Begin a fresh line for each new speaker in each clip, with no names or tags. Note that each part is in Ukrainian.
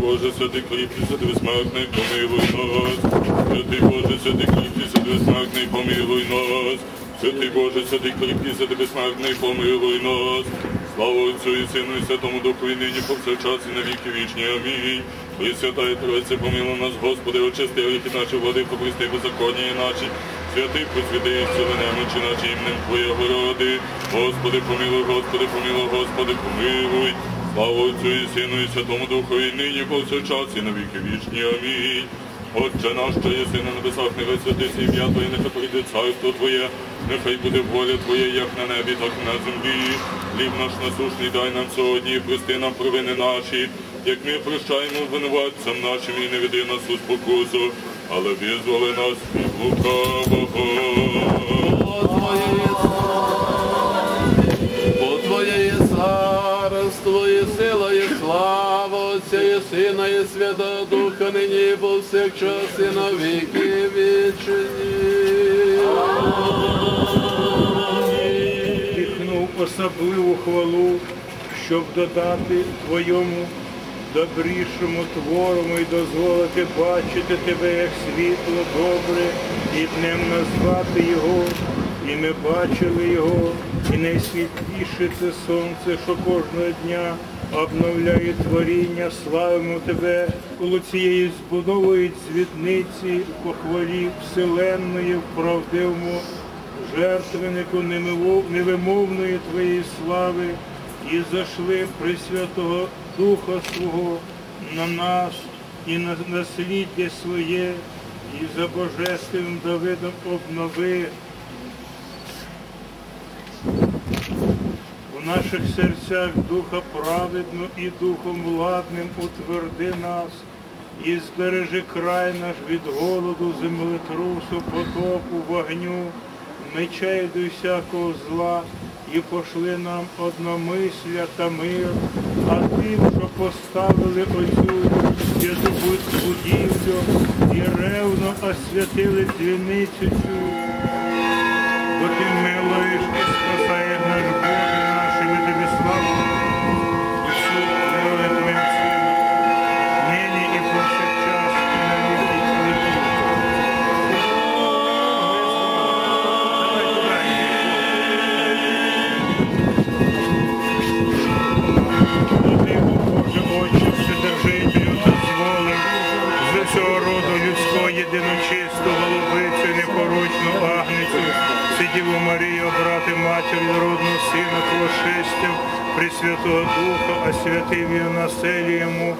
Боже, святий кріпкий, святий безсмертний, помилуй нас. Святий Боже, святий кріпкий, святий безсмертний, помилуй нас. Святий Боже, святий кріпкий, святий безсмертний, помилуй нас. Слава Отцю і Сину і Святому Духу, і нині повсякчас і на віки вічні. Амінь. Пресвятая Тройця, помилуй нас, Господи, очисти гріхи наші, води, попристи беззаконні наші. Святий просвіти, сили немочі наші іменем Твоєго роди. Господи, помилуй, Господи, помилуй, Господи, помилуй. Слава Отцю і Сину і Святому Духу, і нині повсякчас і на віки вічні. Амінь. Отче наш, що єси на небесах, нехай святиться ім'я Твоє, нехай прийде царство Твоє, нехай буде воля Твоя, як на небі, так і на землі. Хліб наш насушний дай нам сьогодні, і прости нам провини наші, як ми прощаємо винуватцям нашим, і не веди нас у спокусу, але визволи нас від лукавого.
Отця, і Сина, і Святого Духа, нині і повсякчас, і на віки вічні.
вдихнув особливу хвалу, щоб додати Твоєму добрішому творому і дозволити бачити Тебе як світло добре і днем назвати Його. І ми бачили Його, і найсвітліше це сонце, що кожного дня обновляє творіння, славимо Тебе. Коло цієї збудової по хвалі вселенної, в правдивому жертвеннику невимовної Твоєї слави. І зайшли Пресвятого Духа Свого на нас і на насліддя своє, і за Божественним Давидом обнови наших серцях Духа праведно і Духом владним утверди нас, і збережи край наш від голоду, землетрусу, потопу, вогню, меча й до всякого зла, і пошли нам одномисля та мир, а тим, що поставили оцю будівлю і ревно освятили дзвіницю цю, бо ти милуєш і спасаєш наш Боже Пресвятого Духа, а святив її населі йому,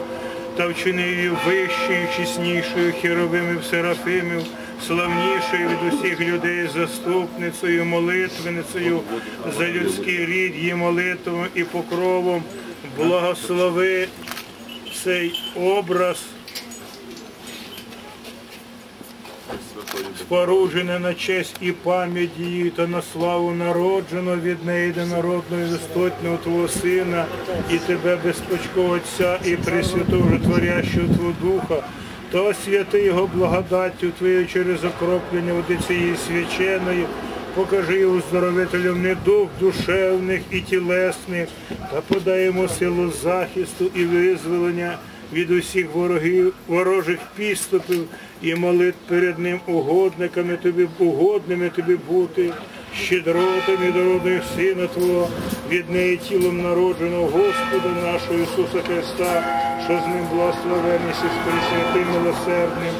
та вчинив її вищою, чеснішою хіровимів серафимів, славнішою від усіх людей заступницею, молитвеницею за людський рід, її молитвами і покровом. Благослови цей образ, споруджене на честь і пам'ять її та на славу народжено від неї до народного і достотного Твого Сина, і Тебе, безпочкого Отця, і Пресвятого Житворящого Твого Духа, та освяти його благодаттю Твоєю через окроплення води цієї свяченої, покажи оздоровителям не дух душевних і тілесних, та подай йому силу захисту і визволення від усіх ворогів, ворожих підступів і молит перед ним угодниками тобі, угодними тобі бути, щедротами від родних Сина Твого, від неї тілом народженого Господа нашого Ісуса Христа, що з ним благословений, і святим милосердним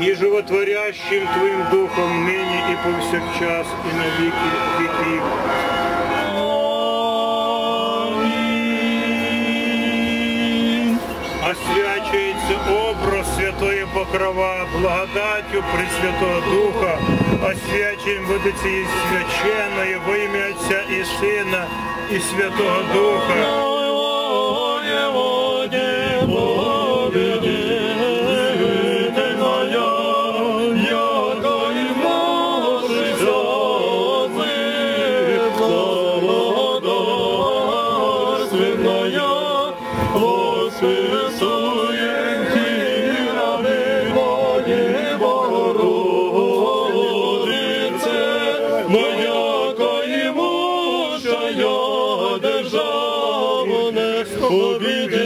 і животворящим Твоїм Духом нині і повсякчас, і на віки віків. покрова, благодатью Пресвятого Духа, освячуємо води цієї священної во ім'я Отця і Сина, і Святого Духа.
Господи, forbidden.